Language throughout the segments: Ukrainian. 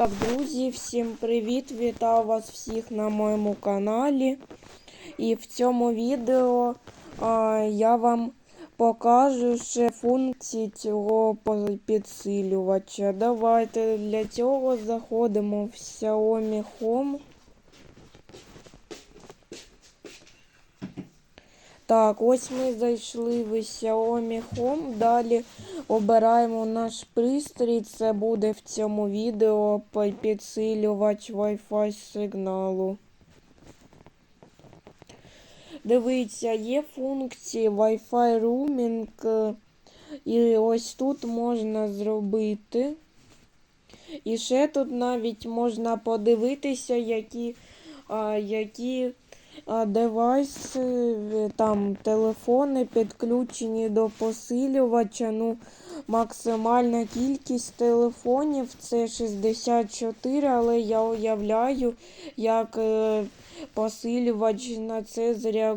Так, друзі, всім привіт! Вітаю вас всіх на моєму каналі. І в цьому відео а, я вам покажу ще функції цього підсилювача. Давайте для цього заходимо в Xiaomi Home. Так, ось ми зайшли в Xiaomi Home. Далі обираємо наш пристрій. Це буде в цьому відео підсилювач Wi-Fi сигналу. Дивіться, є функції Wi-Fi roaming. е, І ось тут можна зробити. І ще тут навіть можна подивитися, які, а, які девайси, е, там телефони підключені до посилювача. Ну, максимальна кількість телефонів це 64, але я уявляю, як е, посилювач на це зреаг...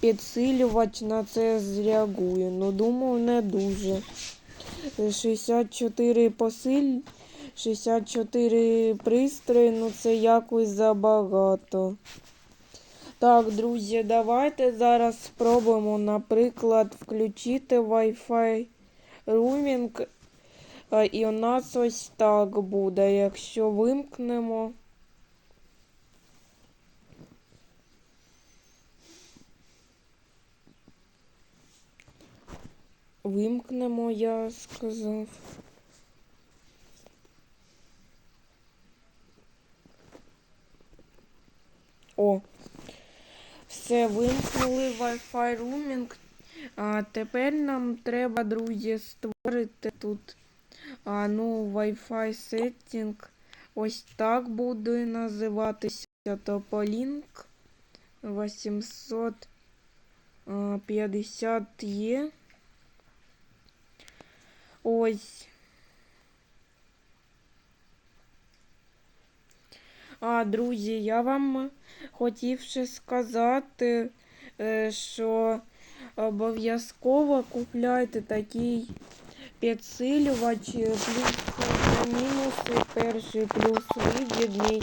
підсилювач на це зреагує. Ну, думаю, не дуже. Е, 64 посиль. 64 пристрої, ну це якось забагато. Так, друзі, давайте зараз спробуємо, наприклад, включити Wi-Fi roaming. Е, І у нас ось так буде, якщо вимкнемо. Вимкнемо, я сказав. О, все, вимкнули Wi-Fi roaming. А тепер нам треба, друзі, створити тут а, ну, Wi-Fi setting. Ось так буде називатися Topoliink 850 є. Ось. А, друзі, я вам хотів ще сказати, е, що обов'язково купляйте такий підсилювач. е, Плюс мінуси. Перший плюс вигідний.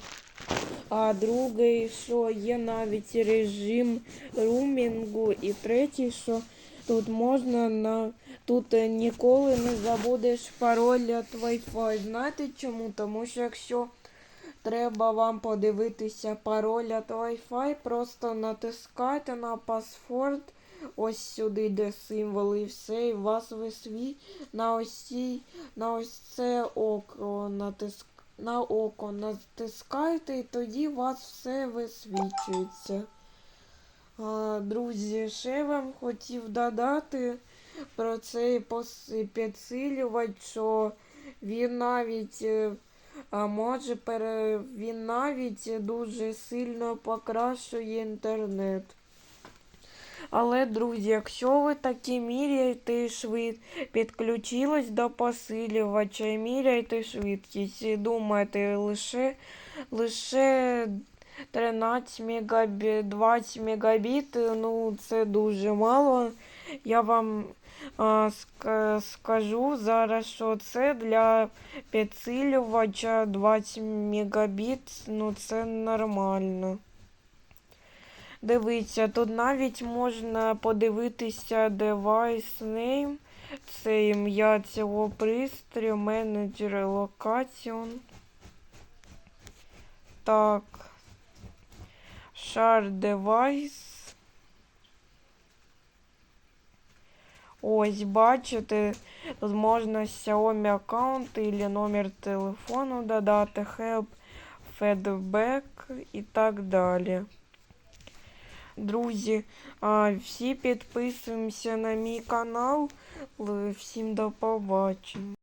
А другий, що є навіть режим румінгу. І третій, що тут можна на тут ніколи не забудеш пароль від Wi-Fi. Знаєте чому? Тому що якщо треба вам подивитися пароль від Wi-Fi, просто натискайте на паспорт. Ось сюди, де символи, і все, і вас висвіт на ось на ось це око натиск, на око натискайте, і тоді у вас все висвічується. А, друзі, ще вам хотів додати про цей підсилювач, що він навіть е, а може пере... він навіть дуже сильно покращує інтернет. Але, друзі, якщо ви такі міряєте швид, підключились до посилювача і міряєте швидкість, і думаєте, лише, лише 13 мегабіт, 20 мегабіт, ну це дуже мало. Я вам а, ска- скажу зараз, що це для підсилювача 20 мегабіт, ну це нормально. Дивіться, тут навіть можна подивитися device name. Це ім'я цього пристрою, менеджер локаціон. Так. Share device. Ось, бачите, тут можна Xiaomi аккаунт або номер телефону додати, help, feedback і так далі. Друзі, всі підписуємося на мій канал. Всім до побачення.